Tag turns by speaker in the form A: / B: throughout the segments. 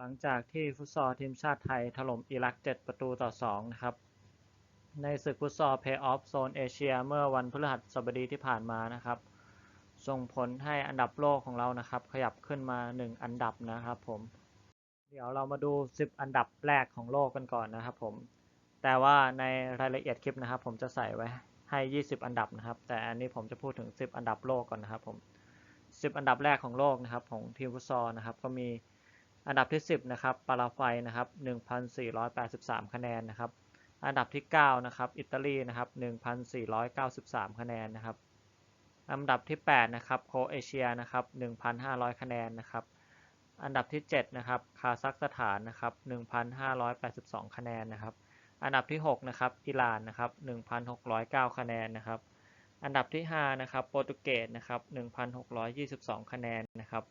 A: หลังจากที่ฟุตซอลทีมชาติไทยถล่มอิรัก 7 ประตูต่อ 2 นะครับ ในศึกฟุตซอลเพย์ออฟโซนเอเชียเมื่อวันพฤหัสบดีที่ผ่านมานะครับ ส่งผลให้อันดับโลกของเรานะครับ ขยับขึ้นมา 1 อันดับนะครับผม เดี๋ยวเรามาดู 10 อันดับแรกของโลกกันก่อนนะครับผม แต่ว่าในรายละเอียดคลิปนะครับ ผมจะใส่ไว้ให้ 20 อันดับนะครับ แต่อันนี้ผมจะพูดถึง 10 อันดับโลกก่อนนะครับผม 10 อันดับแรกของโลกนะครับของทีมฟุตซอลนะครับก็มี อันดับที่ 10นะครับปาราไฟนะครับ 1,483 คะแนนนะครับ อันดับที่ 9 นะครับ อิตาลีนะครับ 1,493 คะแนนนะครับ อันดับที่ 8 นะครับโคเอเชียนะครับ 1,500 คะแนนนะครับ อันดับที่ 7 นะครับ คาซัคสถานนะครับ 1,582 คะแนนนะครับ อันดับที่ 6 นะครับ อิหร่านนะครับ 1,609 คะแนนนะครับ อันดับที่ 5 นะครับ โปรตุเกสนะครับ 1,622 คะแนนนะครับ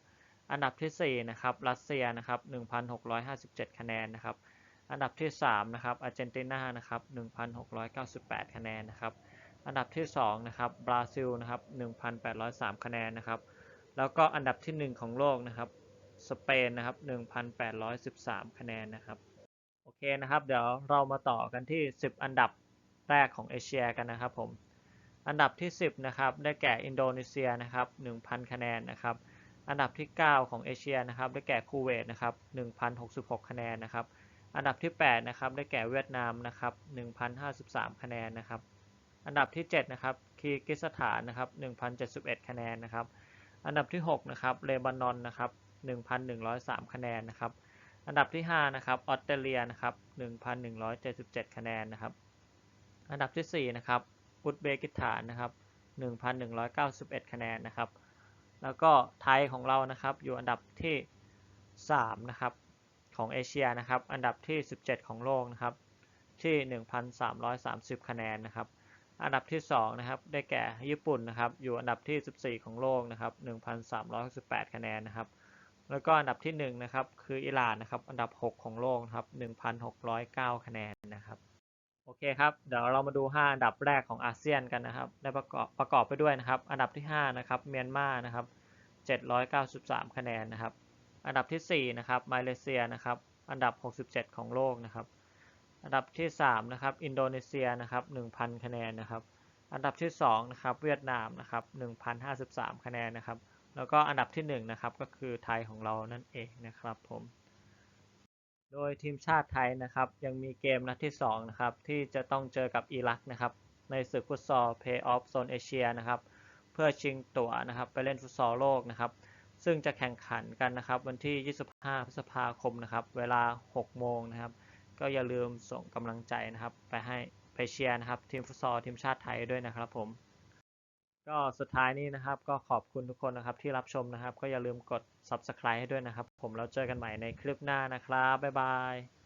A: อันดับที่ 4 นะครับ รัสเซียนะครับ1,657 คะแนนนะครับ อันดับที่ 3 นะครับอาร์เจนตินานะครับ1,698 คะแนนนะครับ อันดับที่ 2 นะครับ บราซิล นะครับ 1,803 คะแนนนะครับ แล้วก็อันดับที่ 1 ของโลกนะครับ สเปน นะครับ 1,813 คะแนนนะครับ โอเคนะครับ เดี๋ยวเรามาต่อกันที่ 10 อันดับแรกของเอเชียกันนะครับผม อันดับที่ 10 นะครับ ได้แก่อินโดนีเซีย นะครับ 1,000 คะแนนนะครับ อันดับที่ 9 ของเอเชียนะครับได้แก่คูเวตนะครับ1,066 คะแนนนะครับ อันดับที่ 8 นะครับได้แก่เวียดนามนะครับ1,053 คะแนนนะครับ อันดับที่ 7 นะครับคีร์กิสถานนะครับ1,071 คะแนนนะครับ อันดับที่ 6 นะครับเลบานอนนะครับ1,103 คะแนนนะครับ อันดับที่ 5 นะครับออสเตรเลียนะครับ1,177 คะแนนนะครับ อันดับที่ 4 นะครับอุซเบกิสถานนะครับ1,191 คะแนนนะครับ แล้วก็ไทยของเรานะครับอยู่อันดับที่ 3 นะครับ ของเอเชียนะครับ อันดับที่ 17 ของโลกนะครับ ที่ 1,330 คะแนนนะครับ อันดับที่ 2 นะครับ ได้แก่ญี่ปุ่นนะครับ อยู่อันดับที่ 14 ของโลกนะครับ 1,368 คะแนนนะครับ แล้วก็อันดับที่ 1 นะครับ คืออิหร่านนะครับ อันดับ 6 ของโลกนะครับ 1,609 คะแนนนะครับ โอเคครับ เดี๋ยวเรามาดู 5 อันดับแรกของอาเซียนกันนะครับ ได้ประกอบประกอบไปด้วยนะครับ อันดับที่ 5 นะครับ เมียนมานะครับ 793 คะแนนนะครับ อันดับที่ 4 นะครับ มาเลเซียนะครับ อันดับ 67 ของโลกนะครับ อันดับที่ 3 นะครับ อินโดนีเซียนะครับ 1,000 คะแนนนะครับ อันดับที่ 2 นะครับ เวียดนามนะครับ 1,053 คะแนนนะครับ แล้วก็อันดับที่ 1 นะครับ ก็คือไทยของเรานั่นเองนะครับผม โดยทีมชาติไทยนะครับยังมีเกมนัดที่2นะครับที่จะต้องเจอกับอิรักนะครับในศึกฟุตซอลเพย์ออฟโซนเอเชียนะครับเพื่อชิงตั๋วนะครับไปเล่นฟุตซอลโลกนะครับซึ่งจะแข่งขันกันนะครับวันที่ 25 พฤษภาคมนะครับเวลา 6 โมงนะครับก็อย่าลืมส่งกำลังใจนะครับไปให้ไปเชียร์นะครับทีมฟุตซอลทีมชาติไทยด้วยนะครับผม ก็สุดท้ายนี้นะครับ ก็ขอบคุณทุกคนนะครับที่รับชมนะครับ ก็อย่าลืมกด subscribe ให้ด้วยนะครับ ผมแล้วเจอกันใหม่ในคลิปหน้านะครับบ๊ายบาย